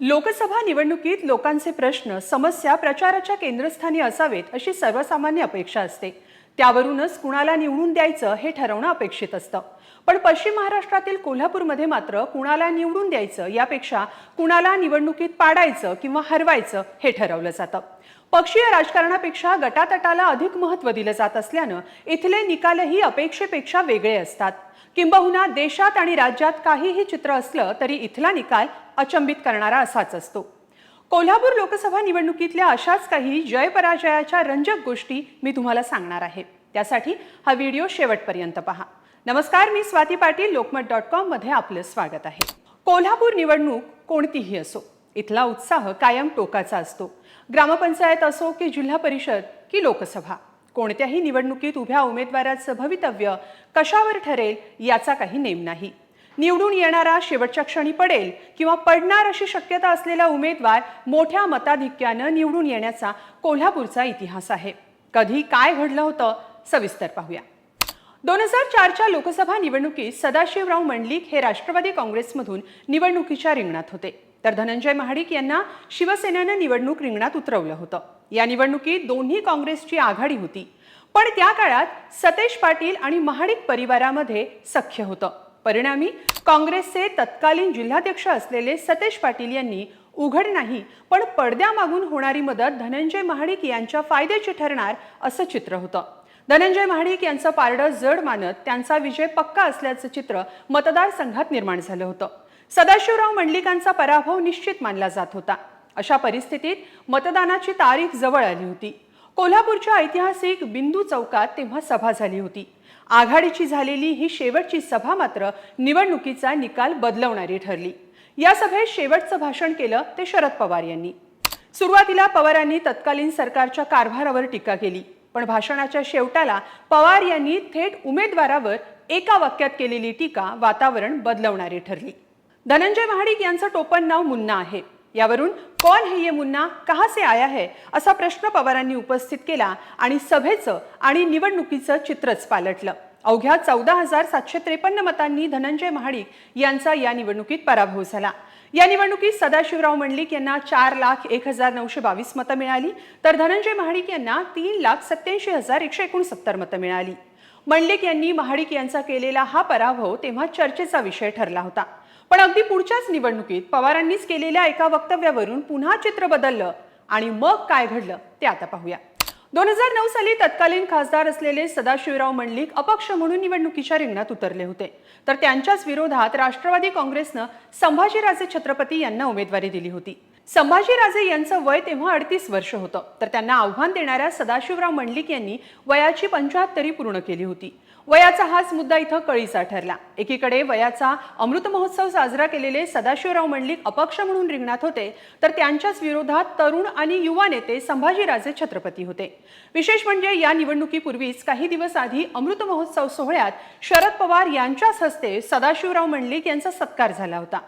लोकसभा निवडणुकीत लोकांचे प्रश्न समस्या प्रचाराच्या केंद्रस्थानी असावेत अशी सर्वसामान्य अपेक्षा असते. त्यावरूनच कुणाला निवडून द्यायचं हे ठरवणं अपेक्षित असतं. पण पश्चिम महाराष्ट्रातील कोल्हापूरमध्ये मात्र कुणाला निवडून द्यायचं यापेक्षा कुणाला निवडणुकीत पाडायचं किंवा हरवायचं हे ठरवलं जातं. पक्षीय राजकारणापेक्षा गटातटाला अधिक महत्त्व दिलं जात असल्यानं इथले निकालही अपेक्षेपेक्षा वेगळे असतात. किंबहुना देशात आणि राज्यात काहीही चित्र असलं तरी इथला निकाल अचंबित करणारा असाच असतो. कोल्हापूर लोकसभा निवडणुकीतल्या अशाच काही जय पराजयाच्या रंजक गोष्टी मी तुम्हाला सांगणार आहे. त्यासाठी हा व्हिडिओ शेवटपर्यंत पहा. नमस्कार मी स्वाती पाटील लोकमत डॉट कॉममध्ये आपलं स्वागत आहे. कोल्हापूर निवडणूक कोणतीही असो इथला उत्साह कायम टोकाचा असतो. ग्रामपंचायत असो की जिल्हा परिषद की लोकसभा कोणत्याही निवडणुकीत उभ्या उमेदवाराचं भवितव्य कशावर ठरेल याचा काही नेम नाही. निवडून येणारा शेवटच्या क्षणी पडेल किंवा पडणार अशी शक्यता असलेला उमेदवार मोठ्या मताधिक्यानं निवडून येण्याचा कोल्हापूरचा इतिहास आहे. कधी काय घडलं होतं सविस्तर पाहूया. दोन हजार चारच्या लोकसभा निवडणुकीत सदाशिवराव मंडलिक हे राष्ट्रवादी काँग्रेसमधून निवडणुकीच्या रिंगणात होते. तर धनंजय महाडिक यांना शिवसेनेनं निवडणूक रिंगणात उतरवलं होतं. या निवडणुकीत दोन्ही काँग्रेसची आघाडी होती. पण त्या काळात सतेज पाटील आणि महाडिक परिवारामध्ये सख्य होतं. परिणामी काँग्रेसचे तत्कालीन जिल्हाध्यक्ष असलेले सतेज पाटील यांनी उघड नाही पण पडद्यामागून होणारी मदत धनंजय महाडिक यांच्या फायद्याची ठरणार असं चित्र होतं. धनंजय महाडिक यांचं पारडं जड मानत त्यांचा विजय पक्का असल्याचं चित्र मतदारसंघात निर्माण झालं होतं. सदाशिवराव मंडलिकांचा पराभव निश्चित मानला जात होता. अशा परिस्थितीत मतदानाची तारीख जवळ आली होती. कोल्हापूरच्या ऐतिहासिक बिंदू चौकात तेव्हा सभा झाली होती. आघाडीची झालेली ही शेवटची सभा मात्र निवडणुकीचा निकाल बदलवणारी ठरली. या सभेत शेवटचं भाषण केलं ते शरद पवार यांनी. सुरुवातीला पवारांनी तत्कालीन सरकारच्या कारभारावर टीका केली पण भाषणाच्या शेवटाला पवार यांनी थेट उमेदवारावर एका वाक्यात केलेली टीका वातावरण बदलवणारी ठरली. धनंजय महाडिक यांचं टोपण नाव मुन्ना आहे. यावरून कौन है ये मुन्ना कहा से आया है असा प्रश्न पवारांनी उपस्थित केला आणि सभेचं आणि निवडणुकीचं चित्रच पालटलं. अवघ्या चौदा हजार सातशे त्रेपन्न मतांनी धनंजय महाडिक यांचा या निवडणुकीत पराभव झाला. या निवडणुकीत सदाशिवराव मंडलिक यांना चार लाख एक हजार नऊशे बावीस मतं मिळाली तर धनंजय महाडिक यांना तीन लाख सत्याऐंशी हजार एकशे एकोणसत्तर मतं मिळाली. मंडलिक यांनी महाडिक यांचा केलेला हा पराभव तेव्हा चर्चेचा विषय ठरला होता. पण अगदी पुढच्याच निवडणुकीत पवारांनीच केलेल्या एका वक्तव्यावरून पुन्हा चित्र बदललं आणि मग काय घडलं ते आता पाहूया. दोन हजार नऊ साली तत्कालीन खासदार असलेले सदाशिवराव मंडलिक अपक्ष म्हणून निवडणुकीच्या रिंगणात उतरले होते. तर त्यांच्याच विरोधात राष्ट्रवादी काँग्रेसनं संभाजीराजे छत्रपती यांना उमेदवारी दिली होती. संभाजीराजे यांचं वय तेव्हा अडतीस वर्ष होतं. तर त्यांना आव्हान देणाऱ्या सदाशिवराव मंडलिक यांनी वयाची पंचाहत्तरी पूर्ण केली होती. वयाचा हाच मुद्दा इथं कळीचा ठरला. एकीकडे वयाचा अमृत महोत्सव साजरा केलेले सदाशिवराव मंडलिक अपक्ष म्हणून रिंगणात होते तर त्यांच्याच विरोधात तरुण आणि युवा नेते संभाजीराजे छत्रपती होते. विशेष म्हणजे या निवडणुकीपूर्वीच काही दिवस आधी अमृत महोत्सव सोहळ्यात शरद पवार यांच्याच हस्ते सदाशिवराव मंडलिक यांचा सत्कार झाला होता.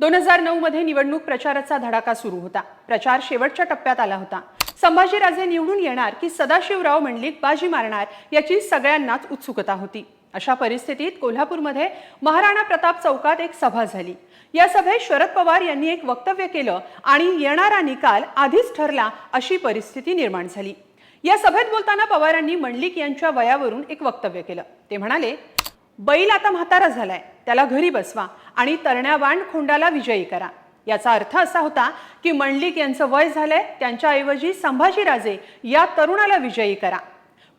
दोन हजार नऊ मध्ये निवडणूक प्रचाराचा धडाका सुरू होता. प्रचार शेवटच्या टप्प्यात आला होता. संभाजीराजे निवडून येणार की सदाशिवराव मंडलिक बाजी मारणार याची सगळ्यांनाच उत्सुकता होती. अशा परिस्थितीत कोल्हापूरमध्ये महाराणा प्रताप चौकात एक सभा झाली. या सभेत शरद पवार यांनी एक वक्तव्य केलं आणि येणारा निकाल आधीच ठरला अशी परिस्थिती निर्माण झाली. या सभेत बोलताना पवारांनी मंडलिक यांच्या वयावरून एक वक्तव्य केलं. ते म्हणाले बैल आता म्हातारा झालाय. त्याला घरी बसवा आणि तरण्या वांड खोंडाला विजयी करा. याचा अर्थ असा होता की मंडलिक यांचं वय झालंय त्यांच्याऐवजी संभाजीराजे या तरुणाला विजयी करा.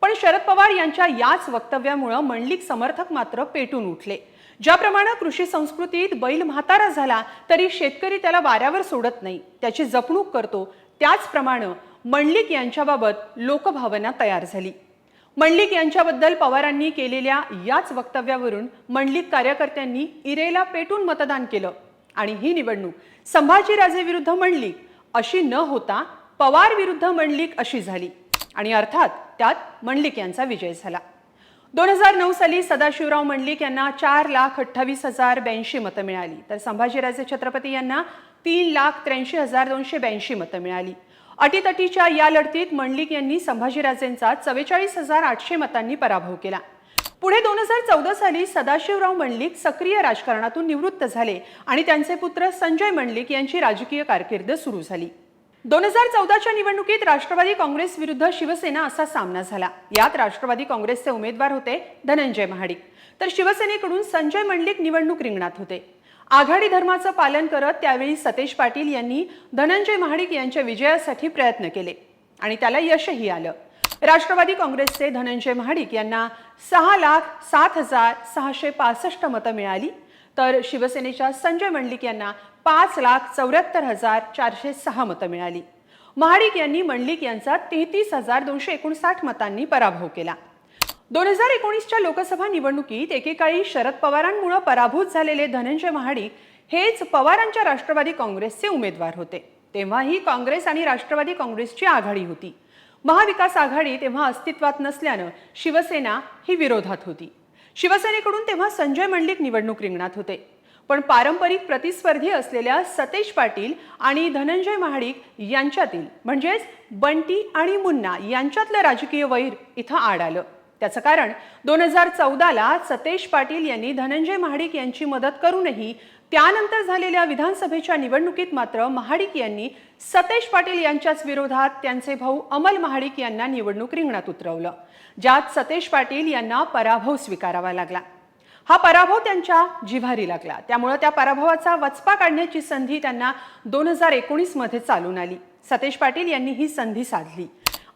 पण शरद पवार यांच्या याच वक्तव्यामुळं मंडलिक समर्थक मात्र पेटून उठले. ज्याप्रमाणे कृषी संस्कृतीत बैल म्हातारा झाला तरी शेतकरी त्याला वाऱ्यावर सोडत नाही. त्याची जपणूक करतो. त्याचप्रमाणे मंडलिक यांच्याबाबत लोकभावना तयार झाली. मंडलिक यांच्याबद्दल पवारांनी केलेल्या याच वक्तव्यावरून मंडलिक कार्यकर्त्यांनी इरेला पेटून मतदान केलं. आणि ही निवडणूक संभाजीराजे विरुद्ध मंडलिक अशी न होता पवार विरुद्ध मंडलिक अशी झाली. आणि अर्थात त्यात मंडलिक यांचा विजय झाला. दोन हजार नऊ साली सदाशिवराव मंडलिक यांना चार लाख अठ्ठावीस हजार ब्याऐंशी मतं मिळाली. तर संभाजीराजे छत्रपती यांना तीन लाख त्र्याऐंशी हजार दोनशे ब्याऐंशी मतं मिळाली. अटीतटीच्या या लढतीत मंडलिक यांनी संभाजीराजेंचा चव्वेचाळीस हजार आठशे मतांनी पराभव केला. पुढे दोन हजार चौदा साली सदाशिवराव मंडलिक सक्रिय राजकारणातून निवृत्त झाले आणि त्यांचे पुत्र संजय मंडलिक यांची राजकीय कारकीर्द सुरू झाली. दोन हजार चौदाच्या निवडणुकीत राष्ट्रवादी काँग्रेस विरुद्ध शिवसेना असा सामना झाला. यात राष्ट्रवादी काँग्रेसचे उमेदवार होते धनंजय महाडिक. तर शिवसेनेकडून संजय मंडलिक निवडणूक रिंगणात होते. आघाडी धर्माचं पालन करत त्यावेळी सतेज पाटील यांनी धनंजय महाडिक यांच्या विजयासाठी प्रयत्न केले आणि त्याला यशही आलं. राष्ट्रवादी काँग्रेसचे धनंजय महाडिक यांना सहा लाख सात हजार सहाशे पासष्ट मतं मिळाली. तर शिवसेनेच्या संजय मंडलिक यांना पाच लाख चौऱ्याहत्तर हजार चारशे सहा मतं मिळाली. महाडिक यांनी मंडलिक यांचा तेहतीस हजार दोनशे एकोणसाठ मतांनी पराभव केला. दोन हजार एकोणीसच्या लोकसभा निवडणुकीत एकेकाळी शरद पवारांमुळे पराभूत झालेले धनंजय महाडिक हेच पवारांच्या राष्ट्रवादी काँग्रेसचे उमेदवार होते. तेव्हाही काँग्रेस आणि राष्ट्रवादी काँग्रेसची आघाडी होती. महाविकास आघाडी तेव्हा अस्तित्वात नसल्यानं शिवसेना ही विरोधात होती. शिवसेनेकडून तेव्हा संजय मंडलिक निवडणूक रिंगणात होते. पण पारंपरिक प्रतिस्पर्धी असलेल्या सतेज पाटील आणि धनंजय महाडिक यांच्यातील म्हणजेच बंटी आणि मुन्ना यांच्यातलं राजकीय वैर इथं आड आलं. त्याचं कारण दोन हजार चौदाला सतेज पाटील यांनी धनंजय महाडिक यांची मदत करूनही त्यानंतर झालेल्या विधानसभेच्या निवडणुकीत मात्र महाडिक यांनी सतेज पाटील यांच्याच विरोधात त्यांचे भाऊ अमल महाडिक यांना निवडणूक रिंगणात उतरवलं ज्यात सतेज पाटील यांना पराभव स्वीकारावा लागला. हा पराभव त्यांच्या जिव्हारी लागला. त्यामुळे त्या पराभवाचा वचपा काढण्याची संधी त्यांना दोन हजार एकोणीसमध्ये चालून आली. सतेज पाटील यांनी ही संधी साधली.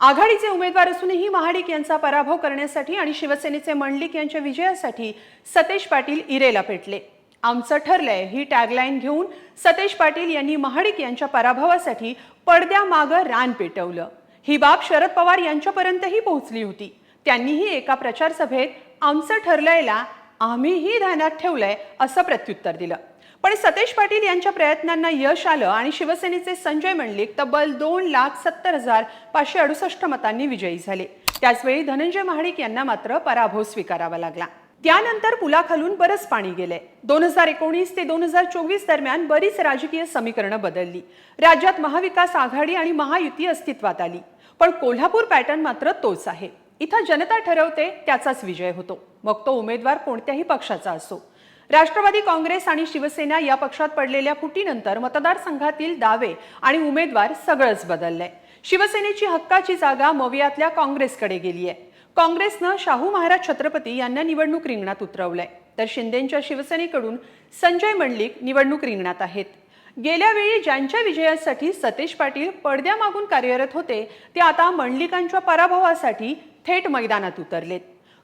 आघाडीचे उमेदवार असूनही महाडिक यांचा पराभव करण्यासाठी आणि शिवसेनेचे मंडलिक यांच्या विजयासाठी सतेज पाटील इरेला पेटले. आमचं ठरलंय ही टॅगलाईन घेऊन सतेज पाटील यांनी महाडिक यांच्या पराभवासाठी पडद्यामागं रान पेटवलं. ही बाब शरद पवार यांच्यापर्यंतही पोहोचली होती. त्यांनीही एका प्रचार सभेत आमचं ठरलंयला आम्हीही ध्यानात ठेवलंय असं प्रत्युत्तर दिलं. पण सतेज पाटील यांच्या प्रयत्नांना यश आलं आणि शिवसेनेचे संजय मंडलिक तब्बल दोन लाख सत्तर हजार पाचशे अडुसष्ट मतांनी विजयी झाले. त्याचवेळी धनंजय महाडिक यांना मात्र पराभव स्वीकारावा लागला. त्यानंतर पुलाखालून बरंच पाणी गेलंय. दोन हजार एकोणीस ते दोन हजार चोवीस दरम्यान बरीच राजकीय समीकरणं बदलली. राज्यात महाविकास आघाडी आणि महायुती अस्तित्वात आली. पण कोल्हापूर पॅटर्न मात्र तोच आहे. इथं जनता ठरवते त्याचाच विजय होतो. मग तो उमेदवार कोणत्याही पक्षाचा असो. राष्ट्रवादी काँग्रेस आणि शिवसेना या पक्षात पडलेल्या फुटीनंतर मतदारसंघातील दावे आणि उमेदवार सगळंच बदललंय. शिवसेनेची हक्काची जागा मवियातल्या काँग्रेसकडे गेली आहे काँग्रेसनं शाहू महाराज छत्रपती यांना निवडणूक रिंगणात उतरवलंय. तर शिंदेंच्या शिवसेनेकडून संजय मंडलिक निवडणूक रिंगणात आहेत. गेल्या वेळी ज्यांच्या विजयासाठी सतेज पाटील पडद्यामागून कार्यरत होते ते आता मंडलिकांच्या पराभवासाठी थेट मैदानात उतरलेत.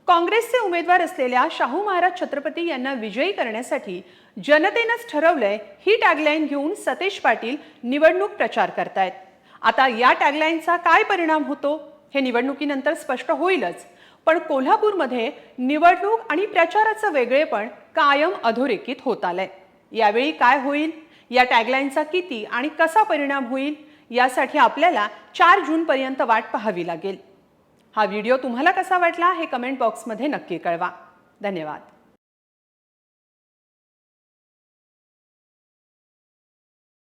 काँग्रेसचे उमेदवार असलेल्या शाहू महाराज छत्रपती यांना विजयी करण्यासाठी जनतेनंच ठरवलंय ही टॅगलाईन घेऊन सतेज पाटील निवडणूक प्रचार करतायत. आता या टॅगलाईनचा काय परिणाम होतो? हे निवडणुकीनंतर स्पष्ट होईलच. पण कोल्हापूरमध्ये निवडणूक आणि प्रचाराचं वेगळेपण कायम अधोरेखित होत आलंय. यावेळी काय होईल? या टॅगलाईनचा किती आणि कसा परिणाम होईल? यासाठी आपल्याला चार जूनपर्यंत वाट पाहावी लागेल. हा व्हिडिओ तुम्हाला कसा वाटला हे कमेंट बॉक्समध्ये नक्की कळवा. धन्यवाद.